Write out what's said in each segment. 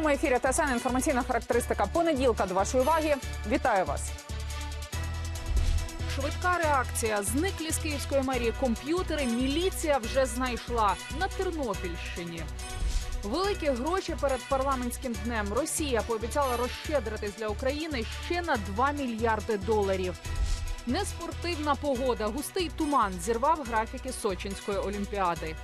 прямому ефірі ТСН інформаційна характеристика понеділка до вашої уваги. Вітаю вас. Швидка реакція. Зниклі з Київської мерії комп'ютери. Міліція вже знайшла на Тернопільщині. Великі гроші перед парламентським днем. Росія пообіцяла розщедритись для України ще на 2 мільярди доларів. Неспортивна погода. Густий туман зірвав графіки Сочинської олімпіади.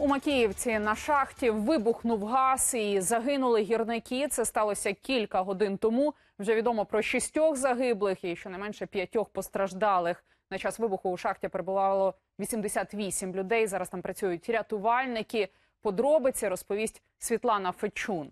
У Макіївці на шахті вибухнув газ і загинули гірники. Це сталося кілька годин тому. Вже відомо про шістьох загиблих і щонайменше п'ятьох постраждалих. На час вибуху у шахті перебувало 88 людей. Зараз там працюють рятувальники. Подробиці розповість Світлана Фечун.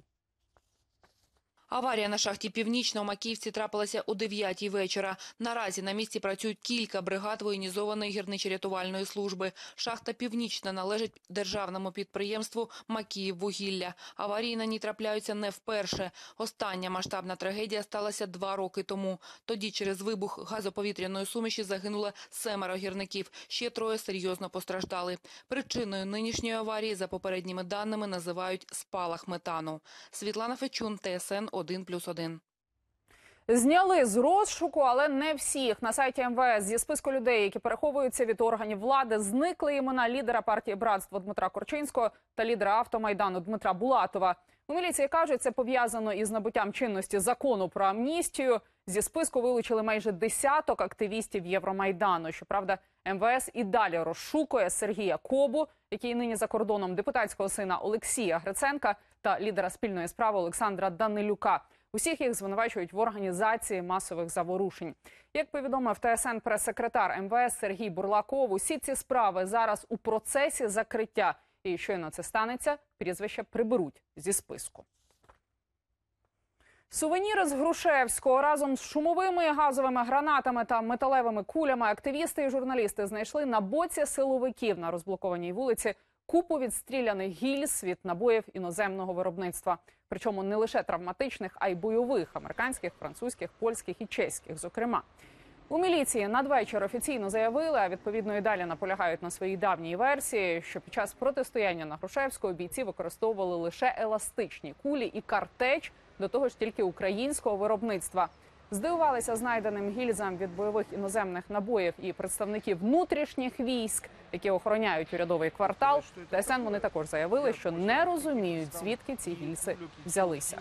Аварія на шахті Північна у Макіївці трапилася о 9 вечора. Наразі на місці працюють кілька бригад воєнізованої гірничо-рятувальної служби. Шахта Північна належить державному підприємству «Макіїввугілля». Аварії на ній трапляються не вперше. Остання масштабна трагедія сталася два роки тому. Тоді через вибух газоповітряної суміші загинуло семеро гірників. Ще троє серйозно постраждали. Причиною нинішньої аварії, за попередніми даними, називають спалах метану. Світлана Фечун, ТСН 1+,1. Зняли з розшуку, але не всіх. На сайті МВС зі списку людей, які переховуються від органів влади, зникли імена лідера партії братство Дмитра Корчинського та лідера автомайдану Дмитра Булатова. У міліції кажуть, це пов'язано із набуттям чинності закону про амністію. Зі списку вилучили майже десяток активістів Євромайдану. Щоправда, МВС і далі розшукує Сергія Кобу, який нині за кордоном депутатського сина Олексія Гриценка та лідера спільної справи Олександра Данилюка. Усіх їх звинувачують в організації масових заворушень. Як повідомив ТСН прес-секретар МВС Сергій Бурлаков, усі ці справи зараз у процесі закриття. І щойно це станеться, прізвища приберуть зі списку. Сувеніри з Грушевського разом з шумовими газовими гранатами та металевими кулями активісти і журналісти знайшли на боці силовиків на розблокованій вулиці купу відстріляних гільз від набоїв іноземного виробництва. Причому не лише травматичних, а й бойових американських, французьких, польських і чеських. Зокрема, у міліції надвечір офіційно заявили, а відповідно і далі наполягають на своїй давній версії, що під час протистояння на Грушевського бійці використовували лише еластичні кулі і картеч, до того ж тільки українського виробництва Здивувалися знайденим гільзам від бойових іноземних набоїв і представників внутрішніх військ, які охороняють урядовий квартал. ТСН вони також заявили, що не розуміють, звідки ці гільзи взялися.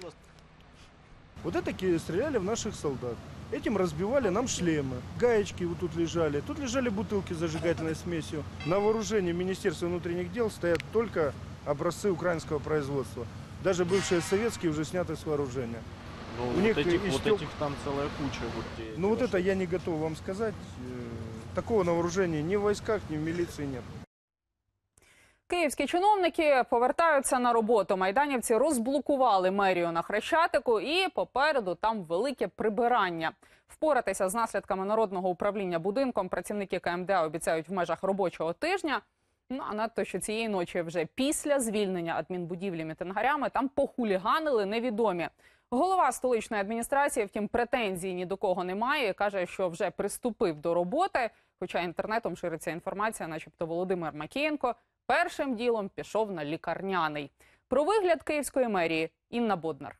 Вот это ки- стреляли в наших солдат. Этим разбивали нам шлемы. Гаечки вот тут лежали. Тут лежали бутылки с зажигательной смесью. На вооружении Министерства внутренних дел стоят только образцы украинского производства. Даже бывшие советские уже сняты с вооружения. Ну, У вот, них этих, из вот тёп- этих там целая куча. Вот, где Ну вот эти это я не готов вам сказать. Э, Такого на вооружении ни в войсках, ни в милиции нет. Київські чиновники повертаються на роботу. Майданівці розблокували мерію на Хрещатику, і попереду там велике прибирання. Впоратися з наслідками народного управління будинком працівники КМДА обіцяють в межах робочого тижня. Ну а надто що цієї ночі, вже після звільнення адмінбудівлі мітингарями, там похуліганили невідомі. Голова столичної адміністрації, втім, претензій ні до кого немає. каже, що вже приступив до роботи. Хоча інтернетом шириться інформація, начебто Володимир Макієнко першим ділом пішов на лікарняний. Про вигляд київської мерії Інна Боднар.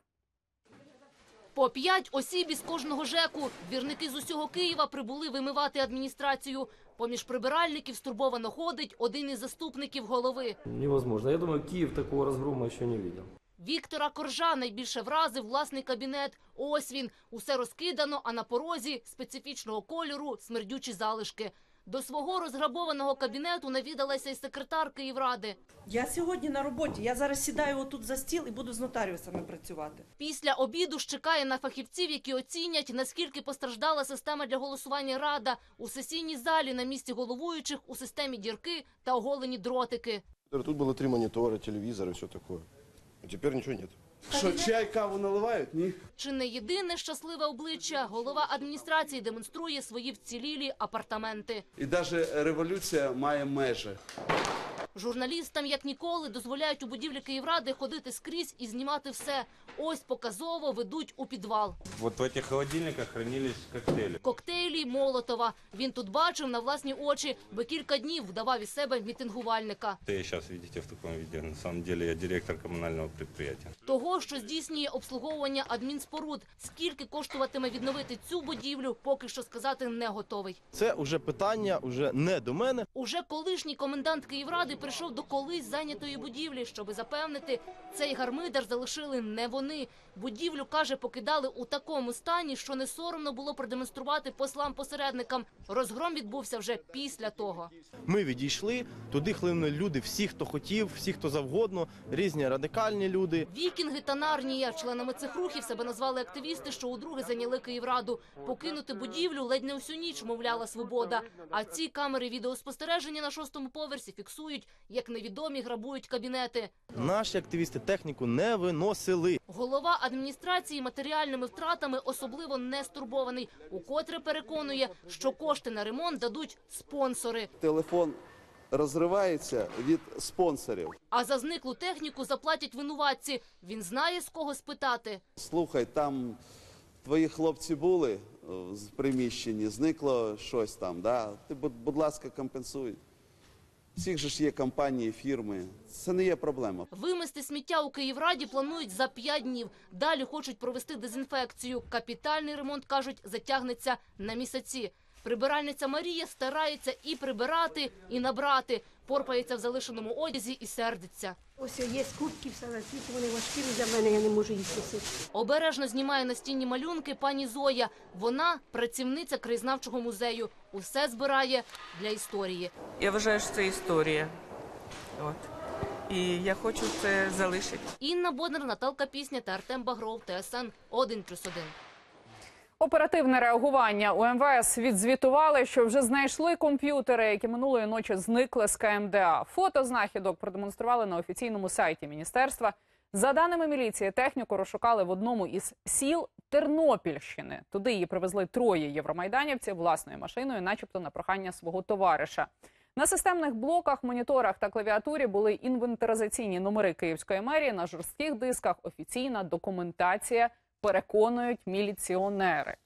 По п'ять осіб із кожного ЖЕКу. Двірники з усього Києва прибули вимивати адміністрацію. Поміж прибиральників стурбовано ходить один із заступників голови. Невозможно. Я думаю, Киев такого разгрома еще не видел. Віктора Коржа найбільше вразив власний кабінет. Ось він. Усе розкидано, а на порозі специфічного кольору смердючі залишки. До свого розграбованого кабінету навідалася й секретар Київради. Я сьогодні на роботі. Я зараз сідаю отут за стіл і буду з нотаріусами працювати. Після обіду ж чекає на фахівців, які оцінять, наскільки постраждала система для голосування Рада у сесійній залі на місці головуючих у системі дірки та оголені дротики. Тут было три монитора, телевизор и все такое. А нічого ничего нет. Що чай, каву наливають? Ні. Чи не єдине щасливе обличчя голова адміністрації демонструє свої вцілілі апартаменти. І навіть революція має межі. Журналістам, як ніколи, дозволяють у будівлі Київради ходити скрізь і знімати все. Ось показово ведуть у підвал. Вот в этих холодильниках хранились коктейли. Коктейлі Молотова. Він тут бачив на власні очі, бо кілька днів вдавав із себе мітингувальника. Ты сейчас видите в таком виде. На самом деле я директор коммунального предприятия. Того, що здійснює обслуговування адмінспоруд. Скільки коштуватиме відновити цю будівлю, поки що сказати не готовий. Це вже питання уже не до мене. Уже колишній комендант Київради прийшов до колись зайнятої будівлі, щоби запевнити, цей гармидар залишили не вони. Будівлю, каже, покидали у такому стані, що не соромно було продемонструвати послам-посередникам. Розгром відбувся вже після того. Ми відійшли, туди хлинули люди, всі, хто хотів, всі, хто завгодно, різні радикальні люди. Вікінги та Нарнія. Членами цих рухів себе назвали активісти, що удруге зайняли Київраду. Покинути будівлю ледь не всю ніч, мовляла свобода. А ці камери відеоспостереження на шостому поверсі фіксують, як невідомі грабують кабінети. Наші активісти техніку не виносили. Голова адміністрації матеріальними втратами особливо не стурбований. Укотре переконує, що кошти на ремонт дадуть спонсори. Телефон розривається від спонсорів. А за зниклу техніку заплатять винуватці. Він знає з кого спитати. Слухай, там твої хлопці були е, в приміщенні, зникло щось там, да? Ти, будь, будь ласка, компенсуй. Всіх же ж є компанії, фірми. Це не є проблема. Вимести сміття у Київраді планують за п'ять днів. Далі хочуть провести дезінфекцію. Капітальний ремонт, кажуть, затягнеться на місяці. Прибиральниця Марія старається і прибирати, і набрати. Порпається в залишеному одязі і сердиться. Ось є кубки, все на світі, вони важкі для мене, я не можу їх носити. Обережно знімає настінні малюнки пані Зоя. Вона працівниця краєзнавчого музею. Усе збирає для історії. Я вважаю, що це історія. От. І я хочу це залишити. Інна Боднар, Наталка Пісня та Артем Багров. ТСН 1+,1. Оперативне реагування у МВС відзвітували, що вже знайшли комп'ютери, які минулої ночі зникли з КМДА. Фото знахідок продемонстрували на офіційному сайті міністерства. За даними міліції, техніку розшукали в одному із сіл Тернопільщини. Туди її привезли троє євромайданівців власною машиною, начебто на прохання свого товариша. На системних блоках, моніторах та клавіатурі були інвентаризаційні номери Київської мерії. На жорстких дисках офіційна документація. Переконують міліціонери.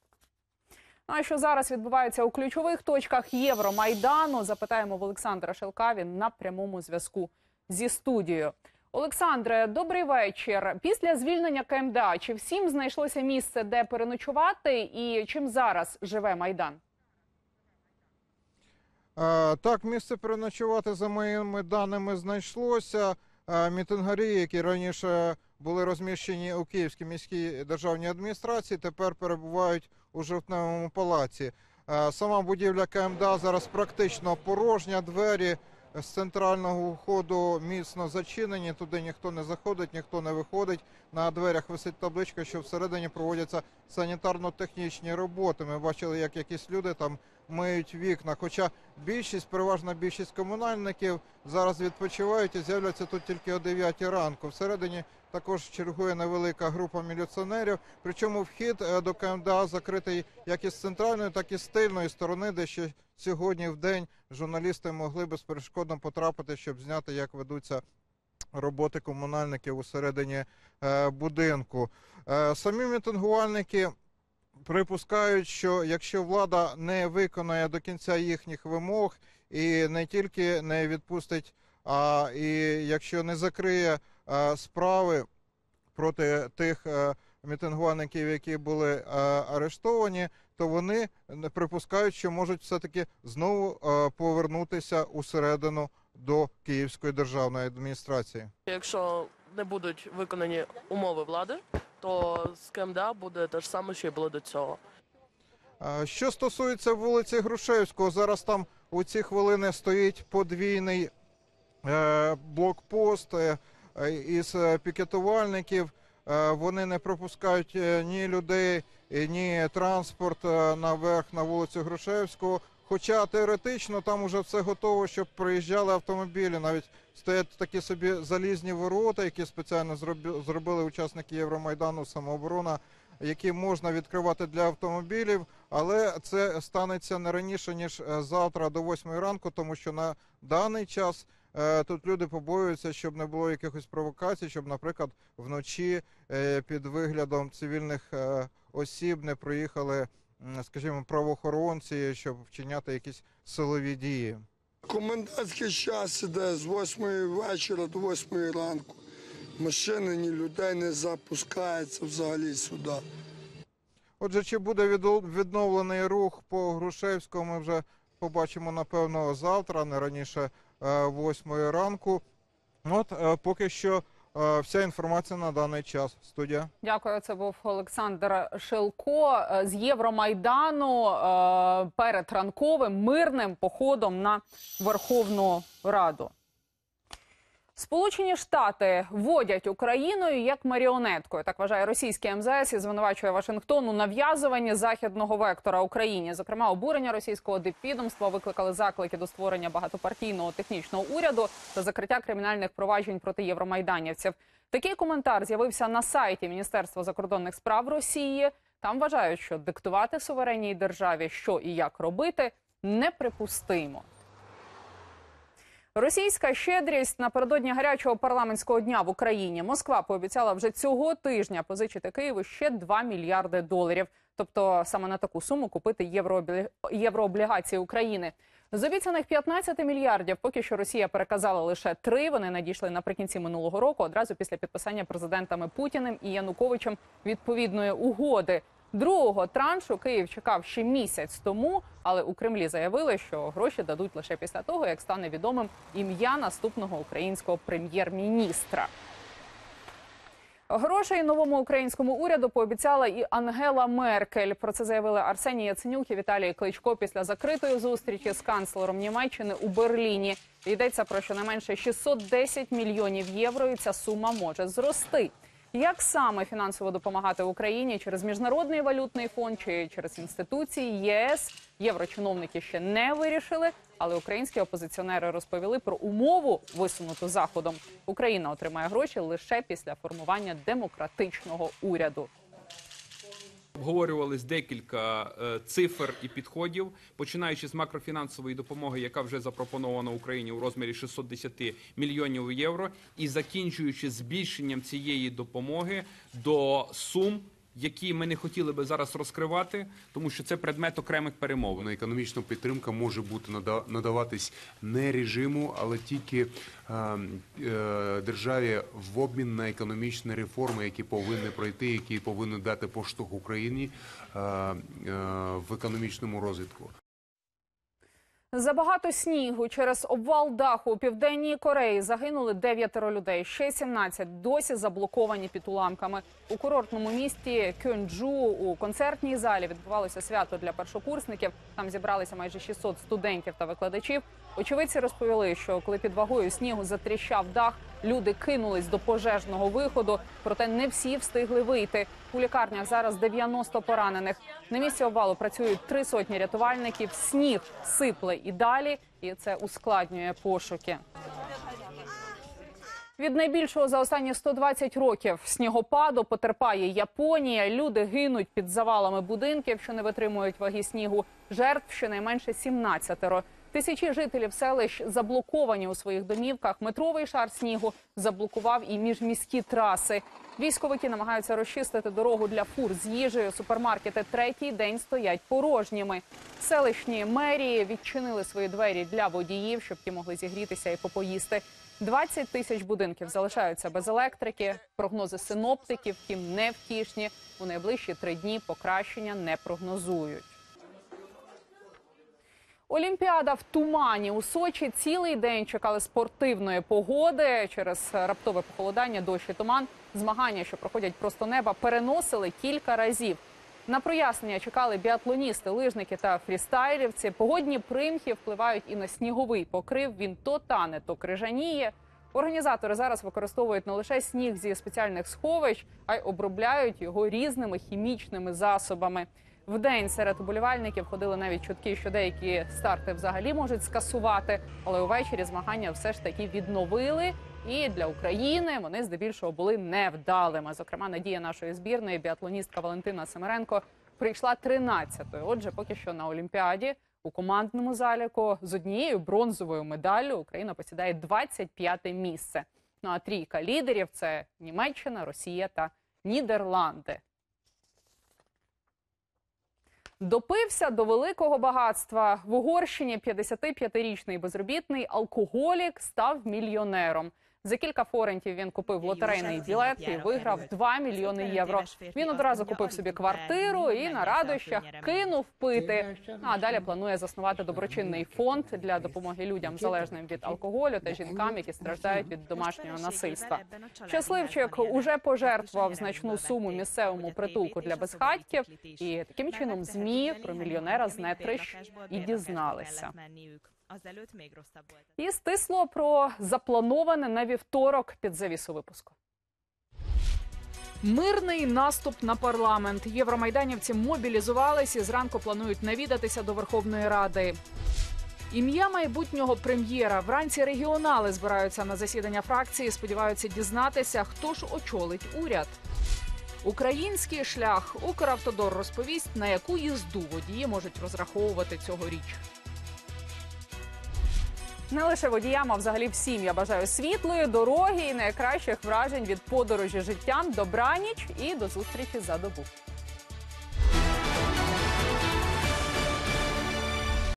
Ну а що зараз відбувається у ключових точках Євромайдану? Запитаємо в Олександра Шелка. Він на прямому зв'язку зі студією. Олександре, добрий вечір. Після звільнення КМДА чи всім знайшлося місце, де переночувати, і чим зараз живе майдан? Е, Так, місце переночувати за моїми даними знайшлося. Е, Мітингарі, які раніше були розміщені у Київській міській державній адміністрації, тепер перебувають у жовтневому палаці. Е, Сама будівля КМДА зараз практично порожня. Двері з центрального входу міцно зачинені. Туди ніхто не заходить, ніхто не виходить. На дверях висить табличка, що всередині проводяться санітарно-технічні роботи. Ми бачили, як якісь люди там миють вікна. Хоча більшість, переважна більшість комунальників зараз відпочивають і з'являться тут тільки о 9 ранку. Всередині також чергує невелика група міліціонерів. Причому вхід е, до КМДА закритий як із центральної, так і з тильної сторони, де ще сьогодні в день журналісти могли безперешкодно потрапити, щоб зняти, як ведуться роботи комунальників усередині е, будинку. Е, самі мітингувальники припускають, що якщо влада не виконає до кінця їхніх вимог і не тільки не відпустить, а і якщо не закриє е, справи проти тих е, мітингувальників, які були е, арештовані, то вони припускають, що можуть все-таки знову е, повернутися усередину до Київської державної адміністрації. Якщо не будуть виконані умови влади, то з КМДА буде те ж саме, що й було до цього. Що стосується вулиці Грушевського, зараз там у ці хвилини стоїть подвійний е, блокпост е, із е, пікетувальників. Вони не пропускають ні людей, ні транспорт наверх на вулицю Грушевського. Хоча теоретично там уже все готово, щоб приїжджали автомобілі. Навіть стоять такі собі залізні ворота, які спеціально зроби- зробили учасники Євромайдану самооборона, які можна відкривати для автомобілів, але це станеться не раніше ніж е, завтра до 8 ранку, тому що на даний час е, тут люди побоюються, щоб не було якихось провокацій, щоб, наприклад, вночі е, під виглядом цивільних осіб не проїхали, скажімо, правоохоронці, щоб вчиняти якісь силові дії. Комендантський час іде з 8 вечора до 8 ранку. Машини ні людей не запускаються взагалі сюди. Отже, чи буде відновлений рух по Грушевському, ми вже побачимо, напевно, завтра, не раніше е, 8 ранку. От е, поки що е, вся інформація на даний час. Студія. Дякую. Це був Олександр Шилко е, з Євромайдану е, перед ранковим мирним походом на Верховну Раду. Сполучені Штати водять Україною як маріонеткою. Так вважає російський МЗС і звинувачує Вашингтон у нав'язуванні західного вектора Україні. Зокрема, обурення російського дипвідомства викликали заклики до створення багатопартійного технічного уряду та закриття кримінальних проваджень проти євромайданівців. Такий коментар з'явився на сайті Міністерства закордонних справ Росії. Там вважають, що диктувати суверенній державі, що і як робити, неприпустимо. Російська щедрість напередодні гарячого парламентського дня в Україні. Москва пообіцяла вже цього тижня позичити Києву ще 2 мільярди доларів. Тобто саме на таку суму купити єврооблі- єврооблігації України. З обіцяних 15 мільярдів поки що Росія переказала лише 3. Вони надійшли наприкінці минулого року, одразу після підписання президентами Путіним і Януковичем відповідної угоди. Другого траншу Київ чекав ще місяць тому, але у Кремлі заявили, що гроші дадуть лише після того, як стане відомим ім'я наступного українського прем'єр-міністра. Грошей новому українському уряду пообіцяла і Ангела Меркель. Про це заявили Арсеній Яценюк і Віталій Кличко після закритої зустрічі з канцлером Німеччини у Берліні. Йдеться про щонайменше 610 мільйонів євро, і ця сума може зрости. Як саме фінансово допомагати Україні через міжнародний валютний фонд чи через інституції ЄС? Єврочиновники ще не вирішили, але українські опозиціонери розповіли про умову висунуту заходом. Україна отримає гроші лише після формування демократичного уряду. Обговорювались декілька е, цифр і підходів, починаючи з макрофінансової допомоги, яка вже запропонована Україні у розмірі 610 мільйонів євро, і закінчуючи збільшенням цієї допомоги до сум, які ми не хотіли би зараз розкривати, тому що це предмет окремих перемовин. Економічна підтримка може бути нада- надаватись не режиму, але тільки е, е, державі в обмін на економічні реформи, які повинні пройти, які повинні дати поштовх Україні е, е, в економічному розвитку. Забагато снігу через обвал даху у південній Кореї загинули дев'ятеро людей. Ще 17 досі заблоковані під уламками. У курортному місті Кюнджу у концертній залі відбувалося свято для першокурсників. Там зібралися майже 600 студентів та викладачів. Очевидці розповіли, що коли під вагою снігу затріщав дах, люди кинулись до пожежного виходу, проте не всі встигли вийти. У лікарнях зараз 90 поранених. На місці обвалу працюють три сотні рятувальників. Сніг сипле і далі, і це ускладнює пошуки. Від найбільшого за останні 120 років снігопаду потерпає Японія. Люди гинуть під завалами будинків, що не витримують ваги снігу. Жертв щонайменше 17 Тисячі жителів селищ заблоковані у своїх домівках. Метровий шар снігу заблокував і міжміські траси. Військовики намагаються розчистити дорогу для фур з їжею. Супермаркети третій день стоять порожніми. Селищні мерії відчинили свої двері для водіїв, щоб ті могли зігрітися і попоїсти. 20 тисяч будинків залишаються без електрики. Прогнози синоптиків втім невтішні. У найближчі три дні покращення не прогнозують. Олімпіада в тумані у Сочі цілий день чекали спортивної погоди через раптове похолодання, дощ і туман. Змагання, що проходять просто неба, переносили кілька разів. На прояснення чекали біатлоністи, лижники та фрістайлівці. Погодні примхи впливають і на сніговий покрив. Він то тане, то крижаніє. Організатори зараз використовують не лише сніг зі спеціальних сховищ, а й обробляють його різними хімічними засобами. Вдень серед уболівальників ходили навіть чутки, що деякі старти взагалі можуть скасувати, але увечері змагання все ж таки відновили. І для України вони здебільшого були невдалими. Зокрема, надія нашої збірної біатлоністка Валентина Семеренко прийшла 13-ю. Отже, поки що на Олімпіаді У командному заліку з однією бронзовою медаллю Україна посідає 25-те місце. Ну а трійка лідерів це Німеччина, Росія та Нідерланди. Допився до великого багатства. В Угорщині 55-річний безробітний алкоголік став мільйонером. За кілька форентів він купив лотерейний білет і виграв 2 мільйони євро. Він одразу купив собі квартиру і на радощах кинув пити. А далі планує заснувати доброчинний фонд для допомоги людям залежним від алкоголю та жінкам, які страждають від домашнього насильства. Щасливчик уже пожертвував значну суму місцевому притулку для безхатьків, і таким чином змі про мільйонера з нетрищ і дізналися. І стисло про заплановане на вівторок під завісу випуску. Мирний наступ на парламент. Євромайданівці мобілізувались і зранку планують навідатися до Верховної Ради. Ім'я майбутнього прем'єра. Вранці регіонали збираються на засідання фракції. Сподіваються дізнатися, хто ж очолить уряд. Український шлях Укравтодор розповість, на яку їзду водії можуть розраховувати цьогоріч. Не лише водіям, а взагалі всім я бажаю світлої дороги і найкращих вражень від подорожі життям. Добраніч і до зустрічі за добу.